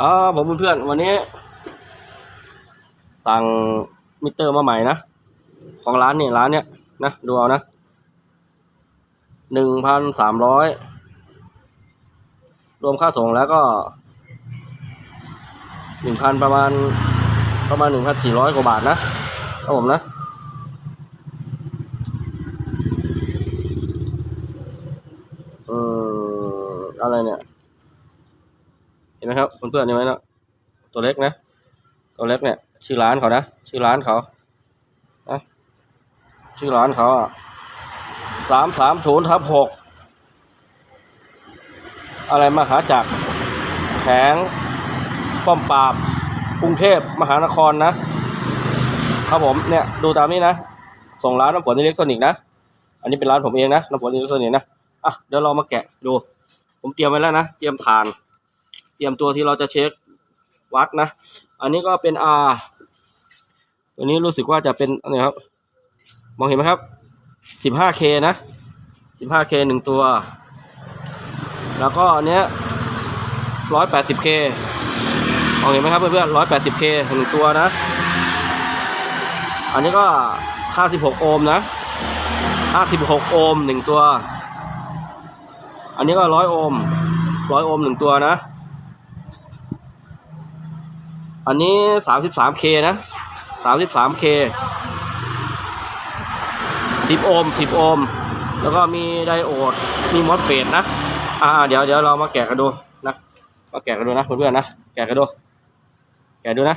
อ๋อผมเพื่อนๆวันนี้ สั่งมิเตอร์มาใหม่นะ ของร้านนี่ร้านเนี้ยนะดูเอานะหนึ่งพันสามร้อยรวมค่าส่งแล้วก็หนึ่งพันประมาณประมาณหนึ่งพันสี่ร้อยกว่าบาทนะครับผมนะ เอออะไรเนี่ย นไหมครับเพื่อนๆเห็นไหมเนะตัวเล็กนะตัวเล็กเนี่ย ชื่อร้านเขานะชื่อร้านเขานะชื่อร้านเขาสามสามศูนย์ทับหกอะไรมหาจักรแขวงป้อมปราบกรุงเทพมหานครนะครับผมเนี่ยดูตามนี้นะส่งร้านน้ำฝนอิเล็กทรอนิกส์นะอันนี้เป็นร้านผมเองนะน้ำฝนอิเล็กทรอนิกส์นะอะเดี๋ยวเรามาแกะดู ผมเตรียมไว้แล้วนะ เตรียมฐาน รียมตัวที่เราจะเช็ควัดนะ อันนี้ก็เป็น R ตัวนี้รู้สึกว่าจะเป็นอะไรครับ มองเห็นไหมครับ 15K นะ 15K หนึ่งตัว แล้วก็อันเนี้ย 180K มองเห็นไหมครับเพื่อนๆ 180K หนึ่งตัวนะ อันนี้ก็56โอห์มนะ 56โอห์มหนึ่งตัว อันนี้ก็ 100 โอห์ม 100 โอห์มหนึ่งตัวนะ อันนี้ 33K นะ 33K 10โอห์ม10โอห์มแล้วก็มีไดโอด มีมอสเฟตนะ อ่า เดี๋ยวเดี๋ยวเรามาแกะกันดูนะ มาแกะกันดูนะเพื่อนๆนะ แกะกันดู แกะดูนะ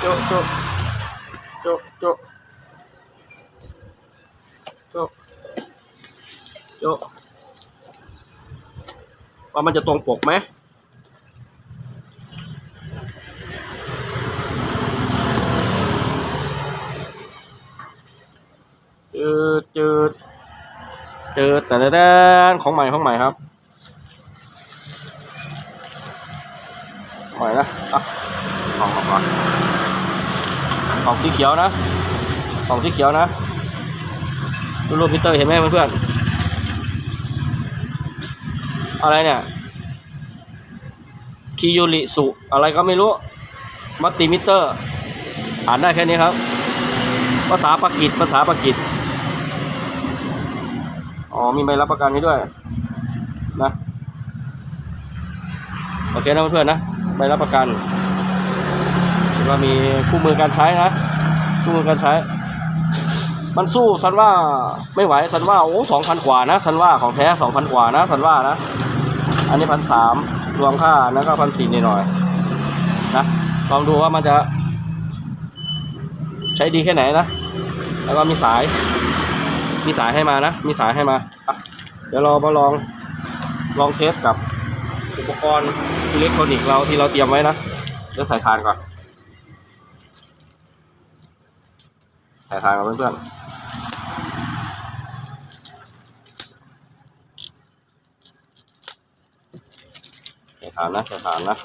โจโจโจโจโจโจว่ามันจะตรงปกไหม จืดจืดจืดแต่แดนของใหม่ของใหม่ครับ ใหม่นะอะกล่องออกก่อนกล่องสีเขียวนะกล่องสีเขียวนะดูรูปพิเตอร์เห็นไหมเพื่อนๆอะไรเนี่ยคิยูริสุอะไรก็ไม่รู้มัตติมิเตอร์ อ่านได้แค่นี้ครับ ภาษาปากีสภาษาปากีส อ๋อมีใบรับประกันให้ด้วยนะโอเคนะเพื่อนๆนะใบรับประกันแล้วก็มีคู่มือการใช้นะคู่มือการใช้ มันสู้ซันว่าไม่ไหวซันว่าโอ้สองพันกว่านะซันว่าของแท้สองพันกว่านะซันว่านะ อันนี้พันสามรวมค่าแล้วก็พันสี่นิดหน่อยนะลองดูว่ามันจะ ใช้ดีแค่ไหนนะ แล้วก็มีสาย มีสายให้มานะ มีสายให้มา เดี๋ยวเรามาลองลองเทสกับอุปกรณ์อิเล็กทรอนิกส์เราที่เราเตรียมไว้นะเดี๋ยวใส่ทานก่อนใส่ทานก่อนเพื่อนๆใส่ทานนะใส่ทานนะ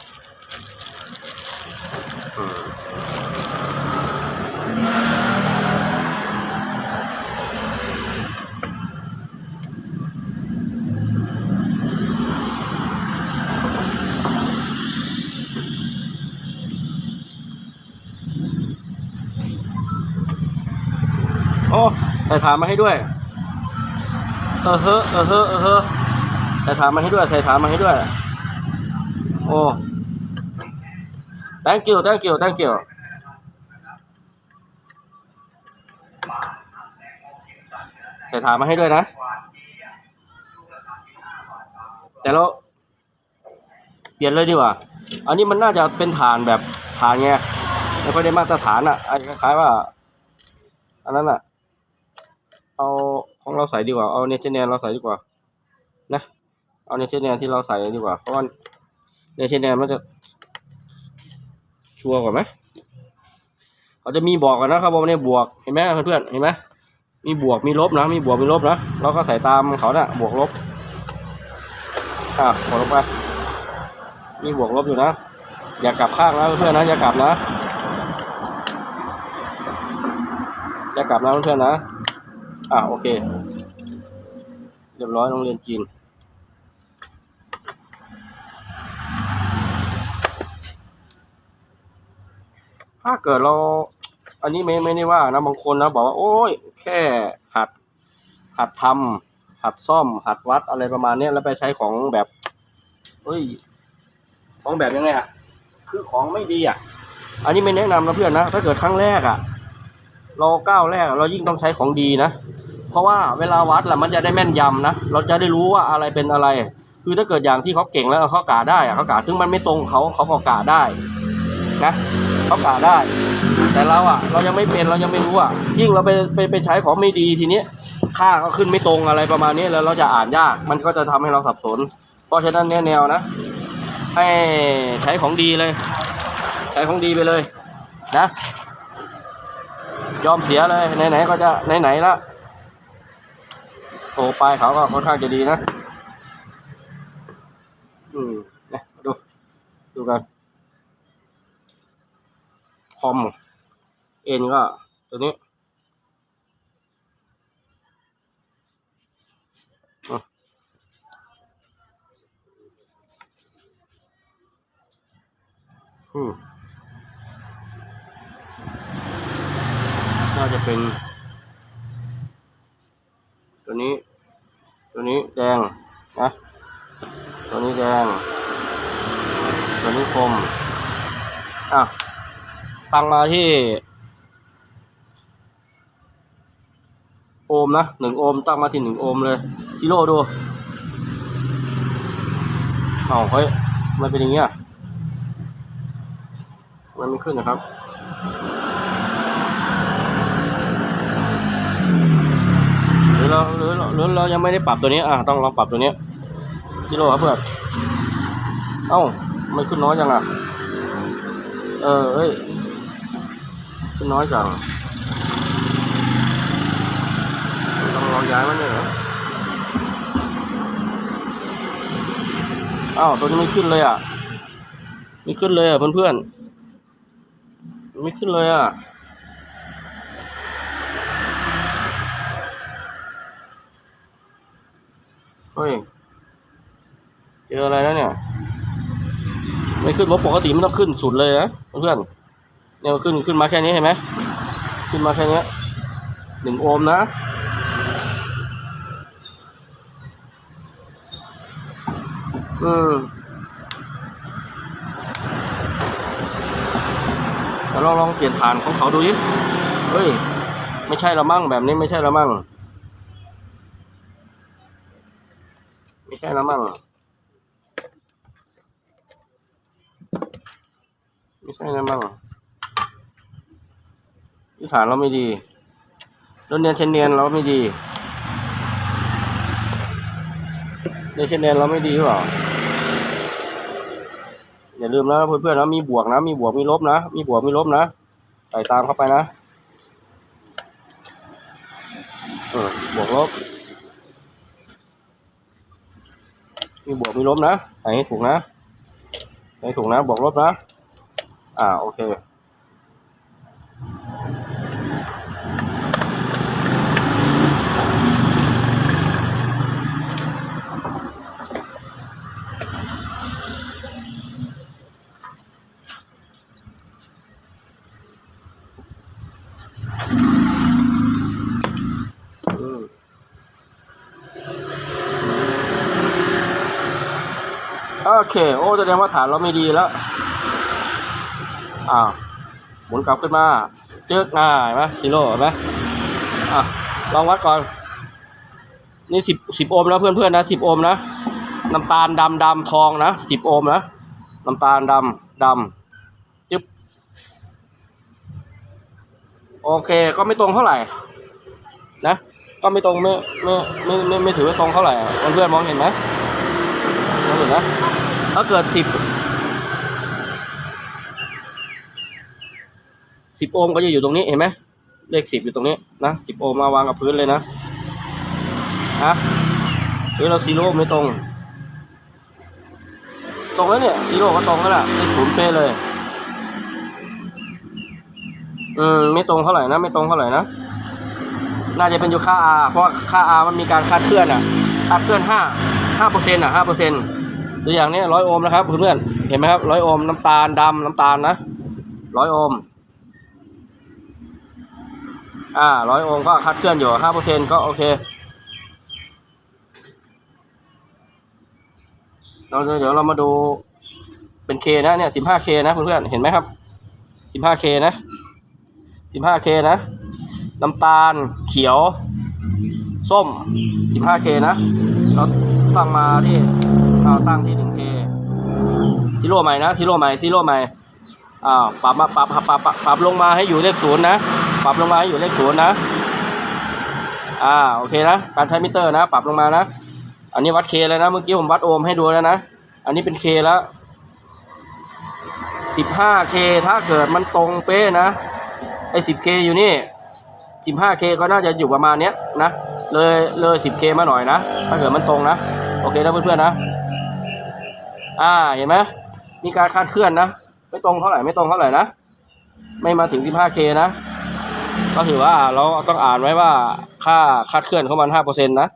ส่ถามมาให้ด้วย เออเฮ้อเออเฮ้อเออเฮ้อใส่ถามมาให้ด้วย ใส่ถามมาให้ด้วย โอ้ thank you thank you thank you ใส่ถามมาให้ด้วยนะ แต่เราเปลี่ยนเลยดีกว่า อันนี้มันน่าจะเป็นฐานแบบฐานไงไม่ค่อยได้มาตรฐานอะไอ้คล้ายๆว่า อันนั้นอะ เอาของเราใส่ดีกว่า เอาเนเชแนนเราใส่ดีกว่า นะ เอาเนเชแนนที่เราใส่ดีกว่า เพราะว่าเนเชแนนมันจะชัวร์กว่าไหมเขาจะมีบอกกันนะครับว่าเนี่ยบวก เห็นไหมเพื่อนๆ เห็นไหมมีบวกมีลบนะ มีบวกมีลบนะเราก็ใส่ตามเขาเน่ะบวกลบ อะกลงไป มีบวกลบอยู่นะ อย่ากลับข้างนะเพื่อนๆนะ อย่ากลับนะ อย่ากลับนะเพื่อนๆนะ อ่าโอเค เรียบร้อยโรงเรียนจีน ถ้าเกิดเรา อันนี้ไม่ไม่ได้ว่านะบางคนนะบอกว่า โอ้ย แค่หัด หัดทำหัดซ่อม หัดวัดอะไรประมาณนี้แล้วไปใช้ของแบบเฮ้ย ของแบบยังไงอะ คือของไม่ดีอะ อันนี้ไม่แนะนำนะเพื่อนนะ ถ้าเกิดครั้งแรกอะ เราก้าวแรกเรายิ่งต้องใช้ของดีนะ เพราะว่าเวลาวัดแหละมันจะได้แม่นยำนะ เราจะได้รู้ว่าอะไรเป็นอะไร คือถ้าเกิดอย่างที่เขาเก่งแล้วเขากาได้เขากาถึงมันไม่ตรงเขาเขาก็กาได้นะเขากาได้ แต่เราอะ เรายังไม่เป็นเรายังไม่รู้อะยิ่งเราไปไปไปใช้ของไม่ดีทีนี้ค่าก็ขึ้นไม่ตรงอะไรประมาณนี้แล้วเราจะอ่านยากมันก็จะทำให้เราสับสน เพราะฉะนั้นแนวนะ ให้ใช้ของดีเลย ใช้ของดีไปเลยนะ ยอมเสียเลยไหนๆก็จะไหนๆละโอ้ปลายเขาก็ค่อนข้างจะดีนะอืมนะดู ดูกันคอมเอ็นก็ตัวนี้อะอืม น่า จะเป็น ตัวนี้ ตัวนี้แดงนะตัวนี้แดงตัวนี้คมอะตั้งมาที่โอห์มนะหนึ่งโอห์มตั้งมาที่หนึ่งโอห์มเลยซิโร่ดูเอาเฮ้ยมันเป็นอย่างเงี้ยมันไม่ขึ้นนะครับ รือเราหรือเราหรือเรายังไม่ได้ปรับตัวนี้อะต้องลองปรับตัวนี้ซิโร่ครับเพื่อนเอ้าไม่ขึ้นน้อยจังอะเออเอ้ยขึ้นน้อยจังต้องลองย้ายมันเนี่ยเหรออ้าวตัวนี้ไม่ขึ้นเลยอะไม่ขึ้นเลยอะเพื่อนๆไม่ขึ้นเลยอะ เฮ้ย เจออะไรแล้วเนี่ย ไม่ขึ้นว่าปกติไมันต้องขึ้นสุดเลยนะเพื่อนเนี่ยขึ้นขึ้นมาแค่นี้เห็นไหมขึ้นมาแค่นี้หนึ่งโอห์มนะอืมแล้วลองลองเปลี่ยนฐานของเขาดูดิเฮ้ย ไม่ใช่ละมั่งแบบนี้ไม่ใช่ละมั่ง ไม่ ใช่ละมั่งไม่ใช่ละมั่งที่ฐานเราไม่ดีแล้วเนียนเชนเนียนเราไม่ดีเนียนเชนเนียนเราไม่ดีหรือเปล่าอย่าลืมนะเพื่อนๆนะมีบวกนะ มีบวกมีลบนะ มีบวกมีลบนะใส่ตามเข้าไปนะ เออบวกลบ มีบวกมีลบนะใส่ให้ถูกนะใส่ให้ถูกนะบวกลบนะ อ่าโอเค โอเค โอ้แสดงว่าฐานเราไม่ดีแล้วอ่าวหมุนกลับขึ้นมา เจอกง่ายไหมซีโร่ไหมอะลองวัดก่อน นี่สิบสิบโอห์มนะเพื่อนๆนะสิบโอห์มนะน้ำตาลดำดำทองนะสิบโอห์มนะน้ำตาลดำดำจึ๊บโอเค ก็ไม่ตรงเท่าไหร่ นะ ก็ไม่ตรงไม่ไม่ไม่ไม่ไม่ถือว่าตรงเท่าไหร่อะเพื่อนๆมองเห็นไหมมองเห็นนะ ถ้าเกิดสิบสิบโอห์มก็จะอยู่ตรงนี้เห็นไหมเลขสิบอยู่ตรงนี้นะสิบโอห์มมาวางกับพื้นเลยนะฮะเฮ้ยเราซีโร่ไม่ตรง ตรงแล้วเนี่ยซีโร่ก็ตรงแล้วล่ะเลขศูนย์เป๊ะเลยอืมไม่ตรงเท่าไหร่นะ ไม่ตรงเท่าไหร่นะน่าจะเป็นอยู่ค่า R เพราะว่าค่า R มันมีการคาดเคลื่อนอะคาดเคลื่อนห้าห้าเปอร์เซ็นต์อะห้าเปอร์เซ็นต์ ตัวอย่างนี้ร้อยโอห์มนะครับเพื่อนๆเห็นไหมครับร้อยโอห์มน้ำตาลดำน้ำตาลนะร้อยโอห์มอ่าร้อยองค์ก็คัดเคลื่อนอยู่ห้าเปอร์เซ็นก็โอเคเราเดี๋ยวเรามาดูเป็นเคนะเนี่ยสิบห้าเคนะเพื่อนๆเห็นไหมครับสิบห้าเคนะสิบห้าเคนะ น้ำตาลเขียว ส้ม 15K นะเราตั้งมาที่ เราตั้งที่ 1K ซีโร่ใหม่นะซีโร่ใหม่ซีโร่ใหม่อ่าวปรับมาปรับปรับปรับปรับลงมาให้อยู่เลขศูนย์นะ ปรับลงมาให้อยู่เลขศูนย์นะอ่าโอเคนะ การใช้มิเตอร์นะ ปรับลงมานะ อันนี้วัดเคเลยนะเมื่อกี้ผมวัดโอห์มให้ดูแล้วนะ อันนี้เป็นเคแล้ว 15K ถ้าเกิดมันตรงเป๊ะนะไอ้ 10K อยู่นี่ 15K ก็น่าจะอยู่ประมาณเนี้ยนะ เลยเลย 10K มาหน่อยนะ ถ้าเกิดมันตรงนะ โอเคนะเพื่อนๆนะ อ่าเห็นไหมมีการคาดเคลื่อนนะ ไม่ตรงเท่าไหร่ไม่ตรงเท่าไหร่นะ ไม่มาถึง 15K นะ ก็ถือว่าเราต้องอ่านไว้ว่าค่าคาดเคลื่อนของมัน5%นะ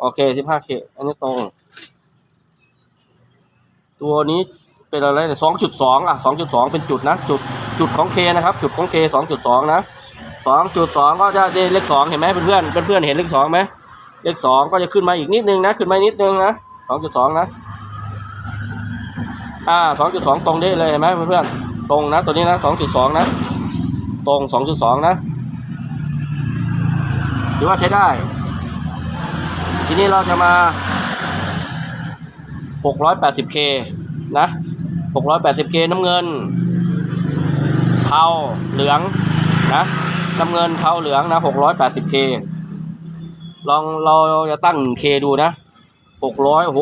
โอเค 15K อันนี้ตรง ตัวนี้เป็นอะไรเนี่ย2.2อะ2.2เป็นจุดนะ จุดจุดของ K นะครับ จุดของ K 2.2นะสองจุดสองก็จะได้เลขสองเห็นไหมเพื่อนเพื่อนเพื่อนเห็นเลขสองไหมเลขสองก็จะขึ้นมาอีกนิดนึงนะ ขึ้นมานิดนึงนะสองจุดสองนะ อ่าสองจุดสองตรงได้เลยเห็นไหมเพื่อนๆตรงนะ ตัวนี้นะสองจุดสองนะ ตรงสองจุดสองนะถือว่าใช้ได้ ทีนี้เราจะมาหกร้อยแปดสิบเคนะหกร้อยแปดสิบเคน้ำเงิน เทาเหลืองนะ น้ำเงินเทาเหลืองนะหกร้อยแปดสิบเคลองเราจะตั้งเคดูนะหกร้อยโอ้โห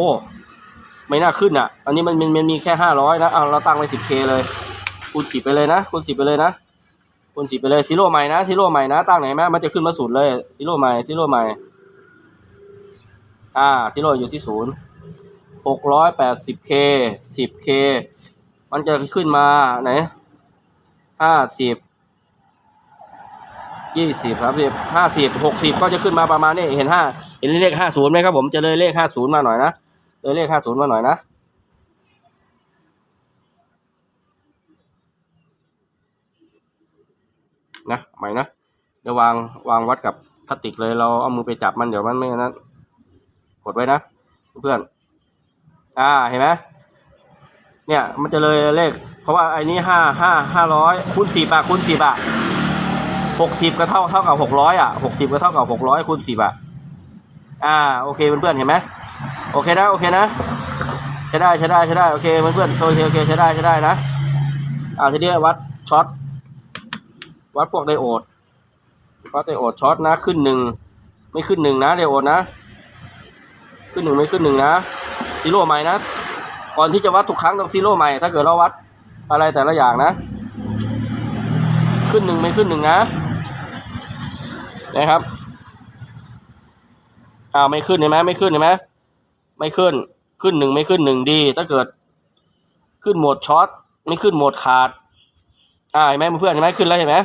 ไม่น่าขึ้นอะ อันนี้มันมันมันมีแค่ห้าร้อยนะเอาเราตั้งไว้สิบเคเลยคูณสิบไปเลยนะคูณสิบไปเลยนะคูณสิบไปเลยซีโร่ใหม่นะซีโร่ใหม่นะตั้งไหนไหมมันจะขึ้นมาศูนย์เลยซีโร่ใหม่ซีโร่ใหม่ อ่าซีโร่อยู่ที่ศูนย์หกร้อยแปดสิบเคสิบเคมันจะขึ้นมาไหนห้าสิบยี่สิบครับสิบห้าสิบหกสิบก็จะขึ้นมาประมาณนี้เห็นห้าเห็นเลขห้าศูนย์ไหมครับผมจะเลยเลขห้าศูนย์มาหน่อยนะ เลยเลขห้าศูนย์มาหน่อยนะนะใหม่นะเดี๋ยววางวางวัดกับพลาสติกเลยเราเอามือไปจับมันเดี๋ยวมันไม่นั้นกดไว้นะเพื่อนอ่าเห็นไหมเนี่ยมันจะเลยเลข เพราะว่าไอ้นี้ห้าห้าห้าร้อยคูณสิบอะคูณสิบอะหกสิบก็เท่าเท่ากับหกร้อยอะหกสิบก็เท่ากับหกร้อยคูณสิบอะอ่าโอเคเพื่อนๆเห็นไหม โอเคนะโอเคนะใช้ได้ใช้ได้ใช้ได้โอเคเพื่อนๆโอเคโอเคใช้ได้ใช้ได้นะอ่าทีนี้วัดช็อตวัดพวกไดโอดวัดไดโอดช็อตนะขึ้นหนึ่งไม่ขึ้นหนึ่งนะไดโอดนะ ขึ้นหนึ่งไม่ขึ้นหนึ่งนะซีโร่ใหม่นะก่อนที่จะวัดทุกครั้งต้องซีโร่ใหม่ถ้าเกิดเราวัดอะไรแต่ละอย่างนะ ขึ้นหนึ่งไม่ขึ้นหนึ่งนะนะครับอ่าไม่ขึ้นเห็นไหมไม่ขึ้นเห็นไหม ไม่ขึ้น ขึ้นหนึ่งไม่ขึ้นหนึ่งดี ถ้าเกิด ขึ้นโหมดช็อตไม่ขึ้นโหมดขาด อ่าเห็นไหมเพื่อนเห็นไหมขึ้นแล้วเห็นไหม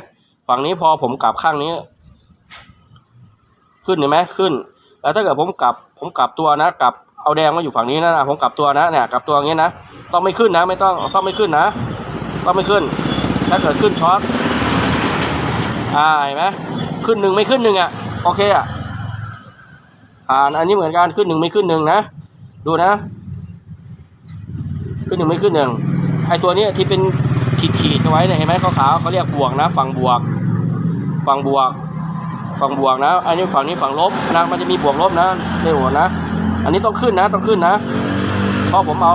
ฝั่งนี้พอผมกลับข้างนี้ ขึ้นเห็นไหมขึ้น แล้วถ้าเกิดผมกลับ ผมกลับตัวนะ กลับเอาแดงมาอยู่ฝั่งนี้นะผมกลับตัวนะเนี่ยกลับตัวอย่างนี้นะต้องไม่ขึ้นนะ ไม่ต้องต้องไม่ขึ้นนะต้องไม่ขึ้น ถ้าเกิดขึ้นช็อตอ่าเห็นไหมขึ้นหนึ่งไม่ขึ้นหนึ่งอะโอเคอะอ่านอันนี้เหมือนกันขึ้นหนึ่งไม่ขึ้นหนึ่งนะ ดูนะ ขึ้นหนึ่งไม่ขึ้นหนึ่งไอตัวนี้ที่เป็นขีดขีดเอาไว้เนี่ยเห็นไหมขาวๆเขาเรียกบวกนะ ฝั่งบวก ฝั่งบวก ฝั่งบวกนะ อันนี้ฝั่งนี้ฝั่งลบนะมันจะมีบวกลบนะในหัวนะ อันนี้ต้องขึ้นนะต้องขึ้นนะเพราะผมเอา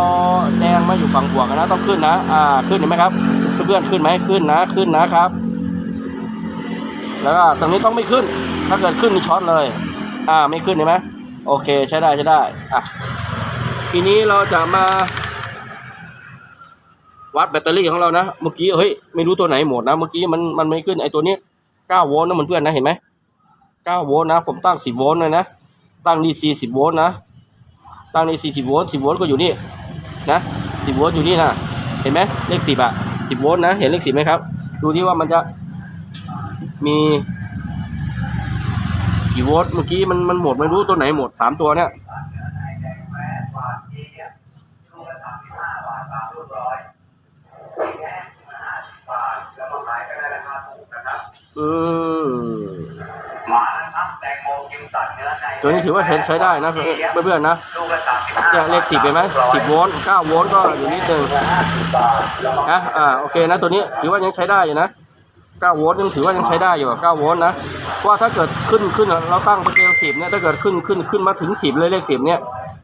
แดงมาอยู่ฝั่งบวกนะต้องขึ้นนะ อ่าขึ้นเห็นไหมครับ เพื่อนๆขึ้นไหมขึ้นนะขึ้นนะครับ แล้วก็ตรงนี้ต้องไม่ขึ้น ถ้าเกิดขึ้นมีช็อตเลย อ่าไม่ขึ้นเห็นไหมโอเคใช้ได้ใช้ได้อะ ทีนี้เราจะมาวัดแบตเตอรี่ของเรานะ เมื่อกี้เฮ้ยไม่รู้ตัวไหนหมดนะ เมื่อกี้มันมันไม่ขึ้นไอตัวนี้9โวลต์นะเพื่อนๆนะเห็นไหม9โวลต์นะ ผมตั้ง 10โวลต์เลยนะ ตั้ง DC 10โวลต์นะ ตั้ง DC 10โวลต์10โวลต์ก็อยู่นี่นะ10โวลต์อยู่นี่นะ เห็นไหมเลข10อะ10โวลต์นะ เห็นเลข10ไหมครับ ดูที่ว่ามันจะมีกี่โวลต์เมื่อกี้มันมันหมดไม่รู้ตัวไหนหมด3ตัวเนี่ย สามตัวเนี่ยอืมตัวนี้ถือว่าใช้ใช้ได้นะเพื่อนๆนะเนี่ยเลขสิบเห็นไหมสิบโวลต์เก้าโวลต์ก็อยู่นิดนึงนะอ่าโอเคนะตัวนี้ถือว่ายังใช้ได้อยู่นะ เก้าโวลต์ยังถือว่ายังใช้ได้อยู่อะเก้าโวลต์นะว่าถ้าเกิดขึ้นขึ้นเราตั้งสเกลสิบเนี่ยถ้าเกิดขึ้นขึ้นขึ้นมาถึงสิบเลยเลขสิบเนี่ย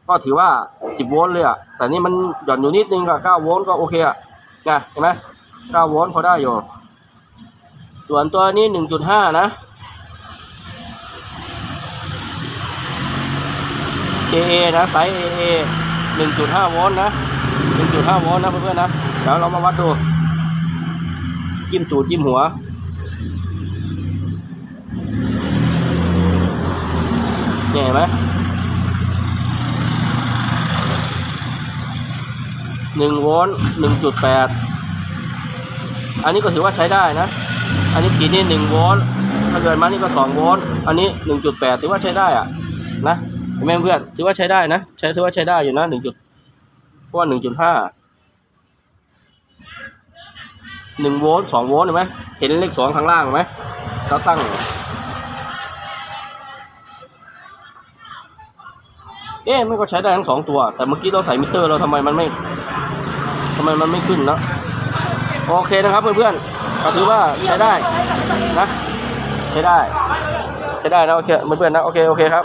ก็ถือว่าสิบโวลต์เลยอะแต่นี่มันหย่อนอยู่นิดนึงก็เก้าโวลต์ก็โอเคอะนะเห็นไหมเก้าโวลต์พอได้อยู่ ส่วนตัวนี้หนึ่งจุดห้านะ AA นะไซส์ AA 1.5 โวลต์นะ 1.5 โวลต์นะเพื่อนๆนะ เดี๋ยวเรามาวัดดู จิ้มตูดจิ้มหัว เนี่ยเห็นไหมหนึ่งโวลต์หนึ่งจุดแปดอันนี้ก็ถือว่าใช้ได้นะ อันนี้ขีดนี่หนึ่งโวลต์ถ้าเกิดมานี่ก็สองโวลต์อันนี้หนึ่งจุดแปดถือว่าใช้ได้อะนะเห็นไหมเพื่อนถือว่าใช้ได้นะ ใช้ถือว่าใช้ได้อยู่นะหนึ่งจุดเพราะว่าหนึ่งจุดห้า หนึ่งโวลต์สองโวลต์เห็นไหมเห็นเลขสองข้างล่างไหมเราตั้ง เอ๊ะมันก็ใช้ได้ทั้งสองตัว แต่เมื่อกี้เราใส่มิเตอร์เราทำไมมันไม่ทำไมมันไม่ขึ้นเนอะโอเคนะครับเพื่อนๆก็ถือว่าใช้ได้นะ ใช้ได้ ใช้ได้นะโอเคเพื่อนๆนะโอเคโอเคครับ